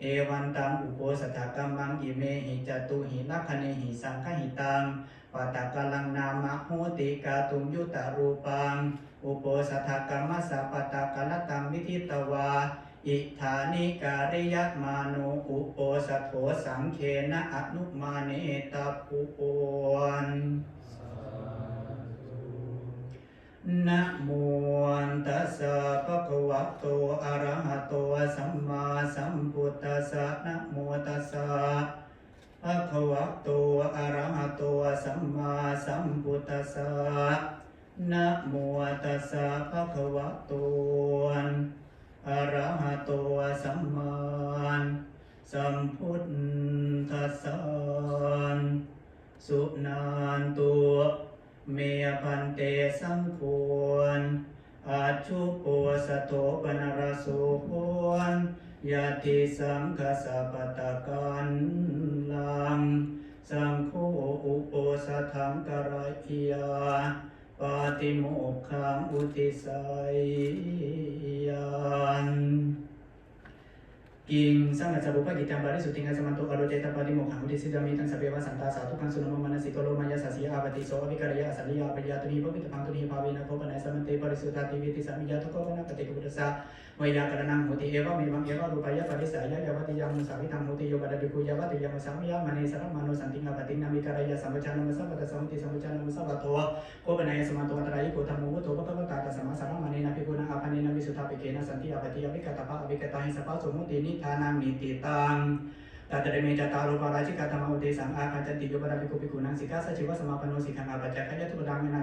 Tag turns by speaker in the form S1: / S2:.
S1: เอวันตังอุโปสถกัมมังอิเมหิจตุหินักขเนหิสังฆหิตังปัตตกลังนามะโหติกาตุมยุตตรูปัง อุโปสถกัมมสสะปตกลตังวิทิตวาอิธานิการยัตมาโนอุโปสถโถสังเคนะอนุมาเนตาปุโอนะคะวะโตอะระหะโตสัมมาสัมพุทธัสสะนะโมตัสสะภะคะวะโตอะระหะโตสัมมาสัมพุทธัสสะนะโมตัสสะภะคะวะโตอะระหะโตสัมมาสัมพุทธัสสะสุนันตุเมพันเตสังควร อาชุปวสโตปนรสุพวนยาติสังคสะปตะกันลัง สังโฆอุปสถังกรายยาปาติโมกขังอุทิสัยยัน กิงสังกัสสะบุปกิตังปาริสุทธิงัสสมันโตอโรเจตปาติโมกขังอุทิสิจามิตังสัพเพวะสันตาสาธุขังสุนมมนสิโกโลมายาสัสสิยาปฏิโสอภิกรยาสัลยาปยาตุนีปปิตพังตุนีภาเวนะโคปนัยสมันเตปริสุทธาติวิติสัมมิยาทุโคปนะปฏิกุปตสะวยากรณังโหติเอวะเมวังเอวะรูปายะปริสายะยาวติยังมุสาวิตังโหติโยบัดดิคุยาวติยังมุสามิยะมณีสัรมานุสันติงาปตินามิการยาสัมปชานามุสัพพะสัมติสัมปชานามุสัพพะโตโคปนายสมาโตอัตรายโกธรรม ติอาปติอภิกตาปะอภิกตาหิสปะสมุตินิทานังนิติตังตัตระเมจตารุปาราชิกาธรรมอุเทสังอาคันติโยปะดาภิกุภิกุนังสิกาสชิวะสมาปโนสิกขังอาปัจจคยยะทุปดังเมนา